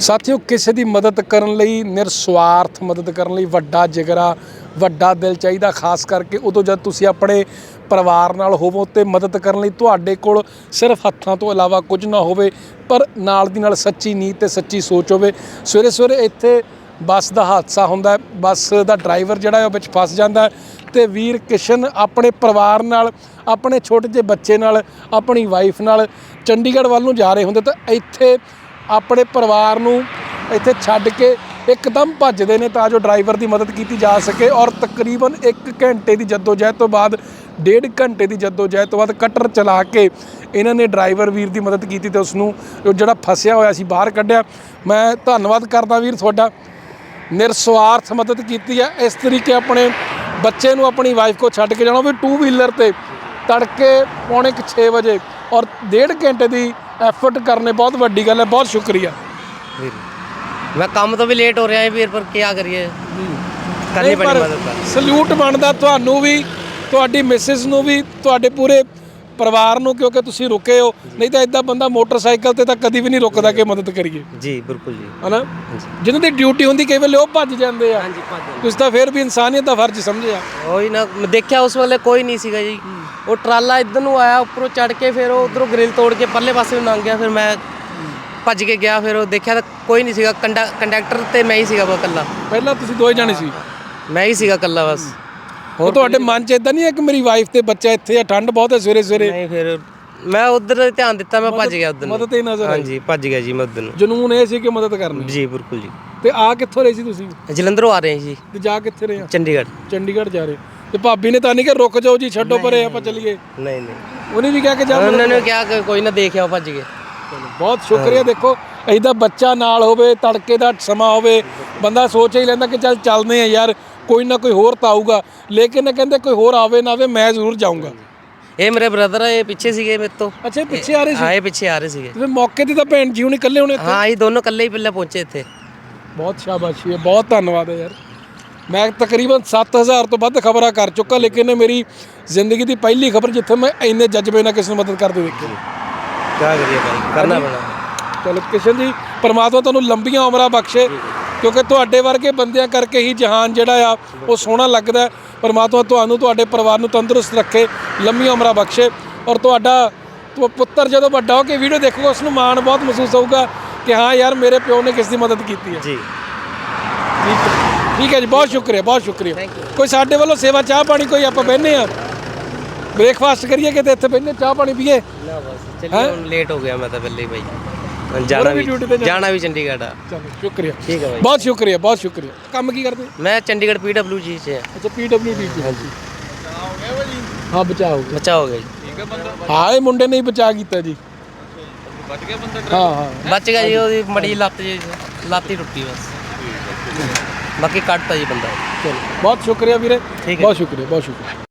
ਸਾਥੀਓ, ਕਿਸੇ ਦੀ ਮਦਦ ਕਰਨ ਲਈ ਨਿਰਸਵਾਰਥ ਮਦਦ ਕਰਨ ਲਈ ਵੱਡਾ ਜਿਗਰਾ ਵੱਡਾ ਦਿਲ ਚਾਹੀਦਾ, ਖਾਸ ਕਰਕੇ ਉਦੋਂ ਜਦ ਤੁਸੀਂ ਆਪਣੇ ਪਰਿਵਾਰ ਨਾਲ ਹੋਵੋ ਤੇ ਮਦਦ ਕਰਨ ਲਈ ਤੁਹਾਡੇ ਕੋਲ ਸਿਰਫ ਹੱਥਾਂ ਤੋਂ ਇਲਾਵਾ ਕੁਝ ਨਾ ਹੋਵੇ, ਪਰ ਨਾਲ ਦੀ ਨਾਲ ਸੱਚੀ ਨੀਤ ਤੇ ਸੱਚੀ ਸੋਚ ਹੋਵੇ। ਸਵੇਰੇ ਸਵੇਰੇ ਇੱਥੇ ਬੱਸ ਦਾ ਹਾਦਸਾ ਹੁੰਦਾ ਬੱਸ ਦਾ ਡਰਾਈਵਰ ਜਿਹੜਾ ਉਹ ਵਿੱਚ ਫਸ ਜਾਂਦਾ ਹੈ ਤੇ ਵੀਰ ਕਿਸ਼ਨ ਆਪਣੇ ਪਰਿਵਾਰ ਨਾਲ, ਆਪਣੇ ਛੋਟੇ ਜਿਹੇ ਬੱਚੇ ਨਾਲ, ਆਪਣੀ ਵਾਈਫ ਨਾਲ ਚੰਡੀਗੜ੍ਹ ਵੱਲ ਨੂੰ ਜਾ ਰਹੇ ਹੁੰਦੇ ਤਾਂ ਇੱਥੇ ਆਪਣੇ ਪਰਿਵਾਰ ਨੂੰ ਇੱਥੇ ਛੱਡ ਕੇ ਇੱਕਦਮ ਭੱਜਦੇ ਨੇ ਤਾਂ ਜੋ ਡਰਾਈਵਰ ਦੀ ਮਦਦ ਕੀਤੀ ਜਾ ਸਕੇ ਔਰ ਤਕਰੀਬਨ 1 ਘੰਟੇ ਦੀ ਜਦੋਜਹਿਦ ਤੋਂ ਬਾਅਦ, ਡੇਢ ਘੰਟੇ ਦੀ ਜਦੋਜਹਿਦ ਤੋਂ ਬਾਅਦ ਕਟਰ ਚਲਾ ਕੇ ਇਹਨਾਂ ਨੇ ਡਰਾਈਵਰ ਵੀਰ ਦੀ ਮਦਦ ਕੀਤੀ ਤੇ ਉਸ ਨੂੰ ਜਿਹੜਾ ਫਸਿਆ ਹੋਇਆ ਸੀ ਬਾਹਰ ਕੱਢਿਆ। ਮੈਂ ਧੰਨਵਾਦ ਕਰਦਾ ਵੀਰ ਤੁਹਾਡਾ। ਨਿਰਸਵਾਰਥ ਮਦਦ ਕੀਤੀ ਹੈ। ਇਸ ਤਰੀਕੇ ਆਪਣੇ ਬੱਚੇ ਨੂੰ ਆਪਣੀ ਵਾਈਫ ਕੋ ਛੱਡ ਕੇ ਜਾਣਾ। ਵੀ ਟੂ ਵੀਲਰ ਤੇ ਤੜਕੇ ਪੌਣੇ 6 ਵਜੇ ਔਰ ਡੇਢ ਘੰਟੇ ਦੀ ਐਫਰਟ ਕਰਨੇ ਬਹੁਤ ਵੱਡੀ ਗੱਲ ਹੈ ਬਹੁਤ ਸ਼ੁਕਰੀਆ। ਮੈਂ ਕੰਮ ਤੋਂ ਵੀ ਲੇਟ ਹੋ ਰਿਹਾ ਹੈ ਵੀਰ ਪਰ ਕੀ ਕਰੀਏ? ਕਰਨੀ ਪੈਣੀ ਮਦਦ ਕਰ ਸਲੂਟ ਬਣਦਾ ਤੁਹਾਨੂੰ ਵੀ ਤੁਹਾਡੀ ਮਿਸਿਸ ਨੂੰ ਵੀ ਤੁਹਾਡੇ ਪੂਰੇ ਪਰਿਵਾਰ ਨੂੰ ਕਿਉਂਕਿ ਤੁਸੀਂ ਰੁਕੇ ਹੋ ਨਹੀਂ ਤਾਂ ਇਦਾਂ ਬੰਦਾ ਮੋਟਰਸਾਈਕਲ ਤੇ ਤਾਂ ਕਦੀ ਵੀ ਨਹੀਂ ਰੁਕਦਾ ਕਿ ਮਦਦ ਕਰੀਏ। ਜੀ ਬਿਲਕੁਲ ਜੀ। ਹਨਾ? ਜਿਨ੍ਹਾਂ ਦੀ ਡਿਊਟੀ ਹੁੰਦੀ ਕਈ ਵੇਲੇ ਉਹ ਭੱਜ ਜਾਂਦੇ ਆ। ਹਾਂਜੀ ਭੱਜ ਤੁਸੀਂ ਤਾਂ ਫਿਰ ਵੀ ਇਨਸਾਨੀਅਤ ਦਾ ਫਰਜ਼ ਸਮਝਿਆ। ਉਹੀ ਨਾ ਦੇਖਿਆ ਉਸ ਵੇਲੇ ਕੋਈ ਨਹੀਂ ਸੀਗਾ ਜੀ। ਉਹ ਟਰਾਲਾ ਇੱਧਰ ਨੂੰ ਆਇਆ ਉੱਪਰੋਂ ਚੜ ਕੇ ਫਿਰ ਉਹ ਉਧਰੋਂ ਗ੍ਰਿਲ ਤੋੜ ਕੇ ਪਰਲੇ ਪਾਸੇ ਨੂੰ ਲੰਘ ਗਿਆ ਫਿਰ ਮੈਂ ਭੱਜ ਕੇ ਗਿਆ ਫਿਰ ਉਹ ਦੇਖਿਆ ਤਾਂ ਕੋਈ ਨਹੀਂ ਸੀਗਾ। ਕੰਡਾ ਕੰਡਕਟਰ ਤੇ ਮੈਂ ਹੀ ਸੀਗਾ ਬਸ ਇਕੱਲਾ। ਪਹਿਲਾਂ ਤੁਸੀਂ ਦੋਏ ਜਾਣੇ ਸੀ? ਮੈਂ ਹੀ ਸੀਗਾ ਇਕੱਲਾ ਬਸ। ਉਹ ਤੁਹਾਡੇ ਮਨ 'ਚ ਇਦਾਂ ਨਹੀਂ ਹੈ ਕਿ ਮੇਰੀ ਵਾਈਫ ਤੇ ਬੱਚਾ ਇੱਥੇ ਆ ਠੰਡ ਬਹੁਤ ਹੈ ਸਵੇਰੇ ਸਵੇਰੇ? ਨਹੀਂ ਫਿਰ ਮੈਂ ਉਧਰ ਧਿਆਨ ਦਿੱਤਾ ਮੈਂ ਭੱਜ ਗਿਆ ਉਧਰ ਮਦਦ ਹੀ ਨਜ਼ਰ ਆਈ? ਹਾਂਜੀ ਭੱਜ ਗਿਆ ਜੀ ਮੈਂ ਉਧਰ ਨੂੰ। ਜਨੂਨ ਇਹ ਸੀ ਕਿ ਮਦਦ ਕਰਨੀ? ਜੀ ਬਿਲਕੁਲ ਜੀ। ਤੇ ਆ ਕਿੱਥੋਂ ਰਹੇ ਸੀ ਤੁਸੀਂ? ਜਲੰਧਰੋਂ ਆ ਰਹੇ ਜੀ। ਤੇ ਜਾ ਕਿੱਥੇ ਰਹੇ ਆ? ਚੰਡੀਗੜ੍ਹ। ਚੰਡੀਗੜ੍ਹ ਜਾ ਰਹੇ। ਤੇ ਭਾਬੀ ਨੇ ਤਾਂ ਨਹੀਂ ਕਿ ਰੁਕ ਜਾਓ ਜੀ ਛੱਡੋ ਪਰੇ ਆਪਾਂ ਚੱਲੀਏ। ਨਹੀਂ ਨਹੀਂ। ਉਹਨੇ ਵੀ ਕਿਹਾ ਕਿ ਜਾ ਉਹਨਾਂ ਨੇ ਕਿਹਾ ਕਿ ਕੋਈ ਨਾ ਦੇਖਿਆ ਭੱਜ ਗਏ। ਬਹੁਤ ਸ਼ੁਕਰੀਆ ਦੇਖੋ ਇਹਦਾ ਬੱਚਾ ਨਾਲ ਹੋਵੇ ਤੜਕੇ ਦਾ ਸਮਾਂ ਹੋਵੇ ਬੰਦਾ ਸੋਚ ਹੀ ਲੈਂਦਾ ਕਿ ਚੱਲ ਚੱਲਦੇ ਆ ਯਾਰ। ਕੋਈ ਨਾ ਕੋਈ ਹੋਰ ਤਾਂ ਆਊਗਾ। ਲੇਕਿਨ ਇਹ ਕਹਿੰਦੇ ਕੋਈ ਹੋਰ ਆਵੇ ਨਾ ਆਵੇ ਮੈਂ ਜ਼ਰੂਰ ਜਾਊਂਗਾ। ਇਹ ਮੇਰੇ ਬ੍ਰਦਰ ਇਹ ਪਿੱਛੇ ਸੀਗੇ ਮੇਰੇ ਤੋਂ। ਅੱਛਾ ਇਹ ਪਿੱਛੇ ਆ ਰਹੇ ਸੀ? ਹਾਂ ਇਹ ਪਿੱਛੇ ਆ ਰਹੇ ਸੀਗੇ। ਤੇ ਮੌਕੇ ਤੇ ਤਾਂ ਭੈਣ ਜੀ ਹੁਣੇ ਇਕੱਲੇ ਹੋਣੇ ਹਾਂ ਇਹ ਦੋਨੋਂ ਇਕੱਲੇ ਹੀ ਪਹਿਲਾਂ ਪਹੁੰਚੇ ਇੱਥੇ। ਬਹੁਤ ਸ਼ਾਬਾਸ਼ੀ ਹੈ ਬਹੁਤ ਧੰਨਵਾਦ ਹੈ ਯਾਰ। ਮੈਂ ਤਕਰੀਬਨ 7000 ਤੋਂ ਵੱਧ ਖਬਰਾਂ ਕਰ ਚੁੱਕਾ ਲੇਕਿਨ ਇਹ ਮੇਰੀ ਜ਼ਿੰਦਗੀ ਦੀ ਪਹਿਲੀ ਖਬਰ ਜਿੱਥੇ ਮੈਂ ਇੰਨੇ ਜਜ਼ਬੇ ਨਾਲ ਕਿਸੇ ਨੂੰ ਮਦਦ ਕਰਦੇ ਦੇਖੇ ਕੀ ਕਰੀਏ ਭਾਈ ਕਰਨਾ ਪੈਣਾ। ਚਲੋ ਕਿਸ਼ਨ ਜੀ ਪਰਮਾਤਮਾ ਤੁਹਾਨੂੰ ਲੰਬੀਆਂ ਉਮਰਾਂ ਬਖਸ਼ੇ। ਕਿਉਂਕਿ ਤੁਹਾਡੇ ਵਰਗੇ ਬੰਦਿਆਂ ਕਰਕੇ ਹੀ ਜਹਾਨ ਜਿਹੜਾ ਆ ਉਹ ਸੋਹਣਾ ਲੱਗਦਾ। ਪਰਮਾਤਮਾ ਤੁਹਾਨੂੰ ਤੁਹਾਡੇ ਪਰਿਵਾਰ ਨੂੰ ਤੰਦਰੁਸਤ ਰੱਖੇ ਲੰਬੀਆਂ ਉਮਰਾਂ ਬਖਸ਼ੇ। ਔਰ ਤੁਹਾਡਾ ਪੁੱਤਰ ਜਦੋਂ ਵੱਡਾ ਹੋ ਕੇ ਵੀਡੀਓ ਦੇਖੂਗਾ ਉਸ ਨੂੰ ਮਾਣ ਬਹੁਤ ਮਹਿਸੂਸ ਹੋਊਗਾ ਕਿ ਹਾਂ ਯਾਰ ਮੇਰੇ ਪਿਓ ਨੇ ਕਿਸ ਦੀ ਮਦਦ ਕੀਤੀ ਹੈ। ਜੀ। ਠੀਕ ਹੈ। ਜੀ ਬਹੁਤ ਸ਼ੁਕਰੀਆ ਬਹੁਤ ਸ਼ੁਕਰੀਆ। ਕੋਈ ਸਾਡੇ ਵੱਲੋਂ ਸੇਵਾ ਚਾਹ ਪਾਣੀ ਕੋਈ ਆਪਾਂ ਬਹਿੰਦੇ ਆ ਬ੍ਰੇਕਫਾਸਟ ਕਰੀਏ ਕਿਤੇ ਇੱਥੇ ਬਹਿੰਦੇ ਚਾਹ ਪਾਣੀ ਪੀਏ? ਨਾ ਬਸ ਚੱਲੀਏ ਹੁਣ ਲੇਟ ਹੋ ਗਿਆ ਮੈਂ ਤਾਂ ਹੀ ਭਾਈ ਜਾਣਾ ਵੀ ਤੇ ਜਾਣਾ। ਜਾਣਾ ਵੀ ਚੰਡੀਗੜ੍ਹ ਆ। ਚਲੋ ਸ਼ੁਕਰੀਆ। ਠੀਕ ਹੈ ਬਹੁਤ ਸ਼ੁਕਰੀਆ ਬਹੁਤ ਸ਼ੁਕਰੀਆ। ਕੰਮ ਕੀ ਕਰਦੇ? ਮੈਂ ਚੰਡੀਗੜ੍ਹ ਪੀਡਬਲਯੂ ਜੀ 'ਚ ਆ। ਅੱਛਾ ਪੀਡਬਲਯੂਡੀ ਚ ਹਾਂਜੀ। ਹਾਂ ਬਚਾਓ ਬੱਚਾ ਹੋ ਗਿਆ ਜੀ। ਹਾਂ ਇਹ ਮੁੰਡੇ ਨੇ ਹੀ ਬਚਾ ਕੀਤਾ ਜੀ। ਬਚ ਗਿਆ ਬੰਦਾ ਹਾਂ ਹਾਂ। ਬਚ ਗਿਆ ਜੀ ਉਹਦੀ ਮੜੀ ਲੱਤ ਜੀ ਲੱਤ ਹੀ ਟੁੱਟੀ ਬਸ। ਬਾਕੀ ਕੱਟਤਾ ਜੀ ਬੰਦਾ। ਚਲੋ ਬਹੁਤ ਸ਼ੁਕਰੀਆ ਵੀਰੇ। ਠੀਕ ਹੈ। ਬਹੁਤ ਸ਼ੁਕਰੀਆ ਬਹੁਤ ਸ਼ੁਕਰੀਆ।